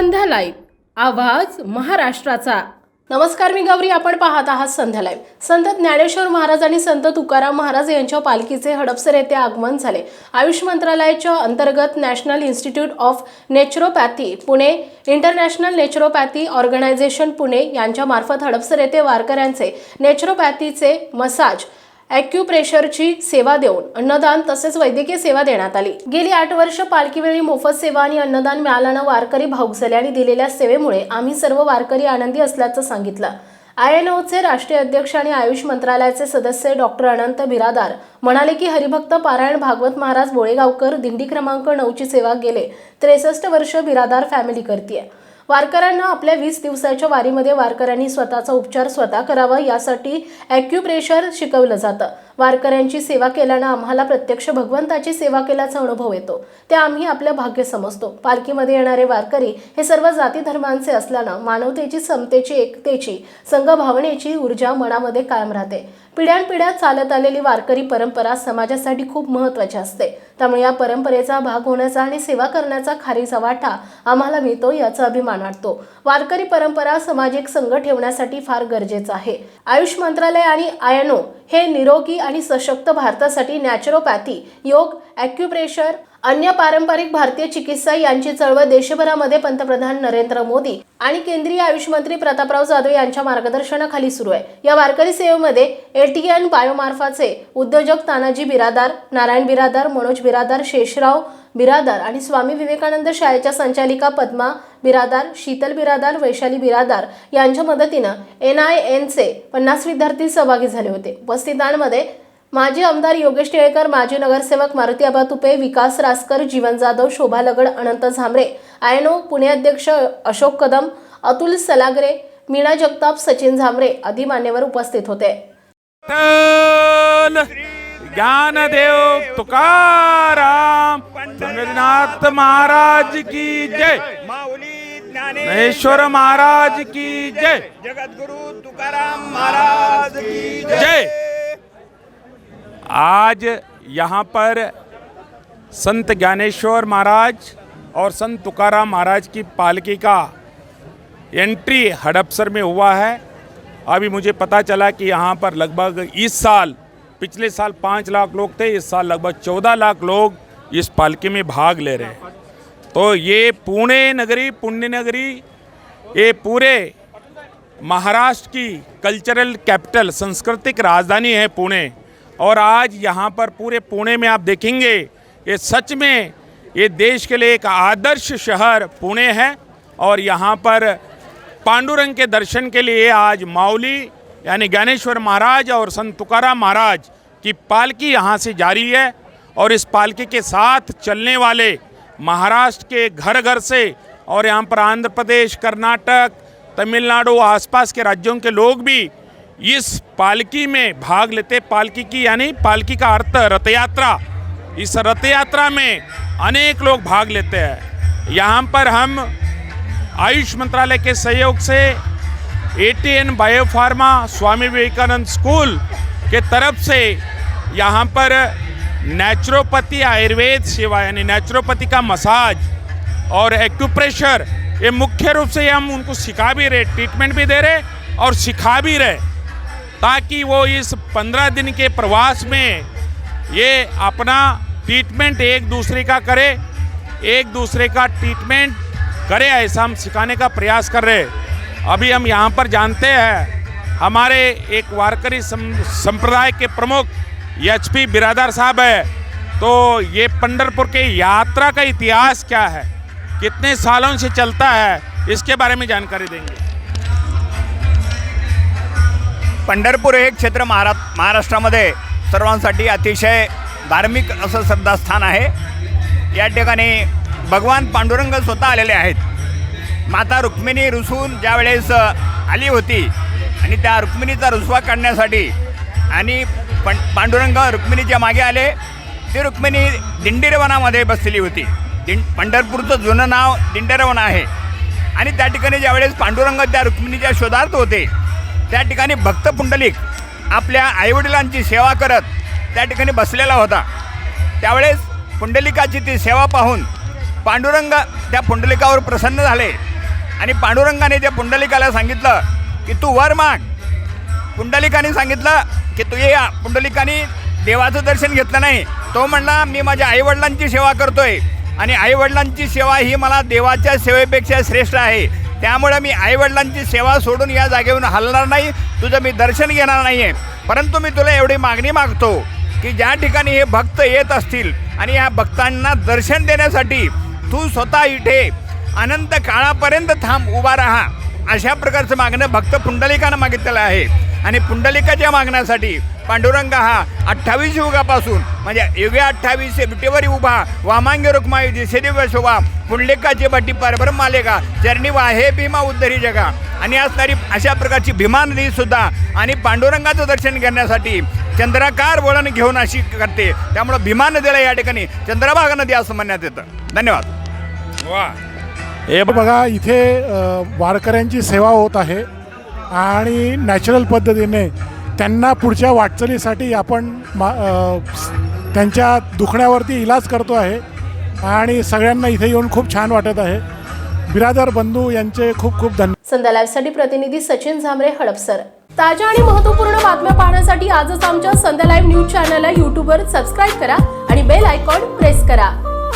संध्या live. आवाज महाराष्ट्राचा. नमस्कार मी गौरी आपण पाहत आहात संध्या लाईव्ह. संत ज्ञानेश्वर महाराज आणि संत तुकाराम महाराज यांच्या पालखीचे हडपसर येथे आगमन झाले. आयुष मंत्रालयाच्या अंतर्गत national institute of naturopathy Pune international naturopathy organisation Pune यांच्या मार्फत हडपसर येथे वारकऱ्यांचे नेचरोपॅथीचे मसाज ॲक्युप्रेशरची सेवा देऊन अन्नदान तसेच वैद्यकीय सेवा देण्यात आली. गेली आठ वर्ष पालखीवेळी मोफत सेवा आणि अन्नदान मिळाल्यानं वारकरी भाऊक झाले आणि दिलेल्या सेवेमुळे आम्ही सर्व वारकरी आनंदी असल्याचं सांगितलं. आय एन ओचे राष्ट्रीय अध्यक्ष आणि आयुष मंत्रालयाचे सदस्य डॉक्टर अनंत बिरादार म्हणाले की हरिभक्त पारायण भागवत महाराज बोळेगावकर दिंडी क्रमांक नऊची सेवा गेले त्रेसष्ट वर्ष बिरादार फॅमिली करते वारकऱ्यांना आपल्या वीस दिवसाच्या वारीमध्ये वारकऱ्यांनी स्वतःचा उपचार स्वतः करावा यासाठी ॲक्युप्रेशर शिकवलं जातं. वारकऱ्यांची सेवा केल्यानं आम्हाला प्रत्यक्ष भगवंताची सेवा केल्याचा अनुभव येतो. ते आम्ही आपलं भाग्य समजतो. पालखीमध्ये येणारे वारकरी हे सर्व जाती धर्मांचे असल्यानं मानवतेची समतेची एकतेची संघभावनेची ऊर्जा मनामध्ये कायम राहते. पिढ्यानपिढ्या चालत आलेली वारकरी परंपरा समाजासाठी खूप महत्त्वाची असते. त्यामुळे या परंपरेचा भाग होण्याचा आणि सेवा करण्याचा खारीचा वाटा आम्हाला मिळतो याचा अभिमान वाटतो. वारकरी परंपरा सामाजिक संघ ठेवण्यासाठी फार गरजेचं आहे. आयुष मंत्रालय आणि आयनो हे निरोगी आणि सशक्त भारतासाठी नॅचरोपॅथी योग ॲक्युप्रेशर अन्य पारंपरिक भारतीय चिकित्सा यांची चळवळ देशभरामध्ये पंतप्रधान नरेंद्र मोदी आणि केंद्रीय आयुष मंत्री प्रतापराव जाधव यांच्या मार्गदर्शनाखाली सुरू आहे. या वारकरी सेवेमध्ये एटीएन बायोमार्फाचे उद्योजक तानाजी बिरादार नारायण बिरादार मनोज बिरादार शेषराव बिरादार आणि स्वामी विवेकानंद शाळेच्या संचालिका पद्मा बिरादार शीतल बिरादार वैशाली बिरादार यांच्या मदतीनं एन आय एनचे पन्नास विद्यार्थी सहभागी झाले होते. उपस्थितांमध्ये माजी आमदार योगेश टिळेकर माजी नगरसेवक मारुती आबा तुपे विकास रासकर जीवन जाधव शोभा लगड अनंत झांबरे आयनो पुणे अध्यक्ष अशोक कदम अतुल सलागरे मीना जगताप सचिन झांबरे आदी मान्यवर उपस्थित होते. ज्ञानदेव तुकाराम पंढरीनाथ महाराज की जय। माऊली महेश्वर महाराज की जय। जगद्गुरु तुकाराम महाराज की जय। आज यहाँ पर संत ज्ञानेश्वर महाराज और संत तुकाराम महाराज की पालकी का एंट्री हड़पसर में हुआ है। अभी मुझे पता चला कि यहाँ पर लगभग इस साल पिछले साल पाँच लाख लोग थे इस साल लगभग चौदह लाख लोग इस पालकी में भाग ले रहे हैं। तो ये पुणे नगरी, पुण्य नगरी, ये पूरे महाराष्ट्र की कल्चरल कैपिटल, सांस्कृतिक राजधानी है पुणे। और आज यहाँ पर पूरे पुणे में आप देखेंगे, ये सच में ये देश के लिए एक आदर्श शहर पुणे है। और यहाँ पर पांडुरंग के दर्शन के लिए आज माउली यानी ज्ञानेश्वर महाराज और संत तुकाराम महाराज की पालकी यहाँ से जारी है। और इस पालकी के साथ चलने वाले महाराष्ट्र के घर घर से और यहाँ पर आंध्र प्रदेश, कर्नाटक, तमिलनाडु, आसपास के राज्यों के लोग भी इस पालकी में भाग लेते। पालकी की यानी पालकी का अर्थ रथ यात्रा इस रथ यात्रा में अनेक लोग भाग लेते हैं। यहाँ पर हम आयुष मंत्रालय के सहयोग से A T N Biopharma Swami Vivekananda school के तरफ़ से यहाँ पर नेचुरोपैथी आयुर्वेद सेवा यानी नेचुरोपैथी का मसाज और एक्यूप्रेशर ये मुख्य रूप से हम उनको सिखा भी रहे ट्रीटमेंट भी दे रहे और सिखा भी रहे, ताकि वो इस पंद्रह दिन के प्रवास में ये अपना ट्रीटमेंट एक दूसरे का करे, एक दूसरे का ट्रीटमेंट करे, ऐसा हम सिखाने का प्रयास कर रहे अभी हम यहाँ पर जानते हैं, हमारे एक वारकरी संप्रदाय के प्रमुख एच पी बिरादार साहब है। तो ये पंडरपुर के यात्रा का इतिहास क्या है? कितने सालों से चलता है? इसके बारे में जानकारी देंगे। पंढरपूर हे क्षेत्र महारा महाराष्ट्रामध्ये सर्वांसाठी अतिशय धार्मिक असं श्रद्धास्थान आहे. या ठिकाणी भगवान पांडुरंग स्वतः आलेले आहेत. माता रुक्मिणी रुसून ज्यावेळेस आली होती आणि त्या रुक्मिणीचा रुसवा काढण्यासाठी आणि पण पांडुरंग रुक्मिणीच्या मागे आले ती रुक्मिणी दिंडीरवनामध्ये बसलेली होती. दिंड पंढरपूरचं जुनं नाव दिंडेरवन आहे. आणि त्या ठिकाणी ज्यावेळेस पांडुरंग त्या रुक्मिणीच्या शोधार्थ होते त्या ठिकाणी भक्त पुंडलिक आपल्या आईवडिलांची सेवा करत त्या ठिकाणी बसलेला होता. त्यावेळेस पुंडलिकाची ती सेवा पाहून पांडुरंग त्या पुंडलिकावर प्रसन्न झाले आणि पांडुरंगाने त्या पुंडलिकाला सांगितलं की तू वर माग. पुंडलिकाने सांगितलं की तू ये पुंडलिकाने देवाचं दर्शन घेतलं नाही. तो म्हणला मी माझ्या आईवडिलांची सेवा करतोय. आणि आईवडिलांची सेवा ही मला देवाच्या सेवेपेक्षा श्रेष्ठ आहे. त्यामुळे मी आईवडिलांची सेवा सोडून या जागेवरून हलणार नाही. तुझं मी दर्शन घेणार नाही आहे परंतु मी तुला एवढी मागणी मागतो की ज्या ठिकाणी हे भक्त येत असतील आणि ह्या भक्तांना दर्शन देण्यासाठी तू स्वतः इथे अनंत काळापर्यंत थांब उभा राहा. अशा प्रकारचं मागणं भक्त पुंडलिकानं मागितलेलं आहे. आणि पुंडलिकाच्या मागण्यासाठी पांडुरंग हा अठ्ठावीस युगापासून म्हणजे युगे अठ्ठावीस विटेवरी उभा वामांगे रुक्माई दिसे दिव्य शोभा पुंडलिकाची भट्टी परभर मालेगा चरणी वाहे भीमा उद्धरी जगा. आणि असणारी अशा प्रकारची भीमा नदी सुद्धा आणि पांडुरंगाचं दर्शन घेण्यासाठी चंद्राकार वळण घेऊन अशी करते. त्यामुळं भीमा नदीला या ठिकाणी चंद्रभागा नदी असं म्हणण्यात येतं. धन्यवाद. वा हे बघा इथे वारकऱ्यांची सेवा होत आहे. आणि नॅचरल पद्धतीने त्यांना पुढच्या वाटचालीसाठी आपण मा त्यांच्या दुखण्यावरती इलाज करतो आहे. आणि सगळ्यांना इथे येऊन खूप छान वाटत आहे. बिरादर बंधू यांचे खूप खूप धन्यवाद. संध्या लाईव्हसाठी प्रतिनिधी सचिन झांबरे हडपसर ताज्या आणि महत्त्वपूर्ण बातम्या पाहण्यासाठी आजच आमच्या संध्या लाईव्ह न्यूज चॅनलला यूट्यूबवर सबस्क्राईब करा आणि बेल आयकॉन प्रेस करा.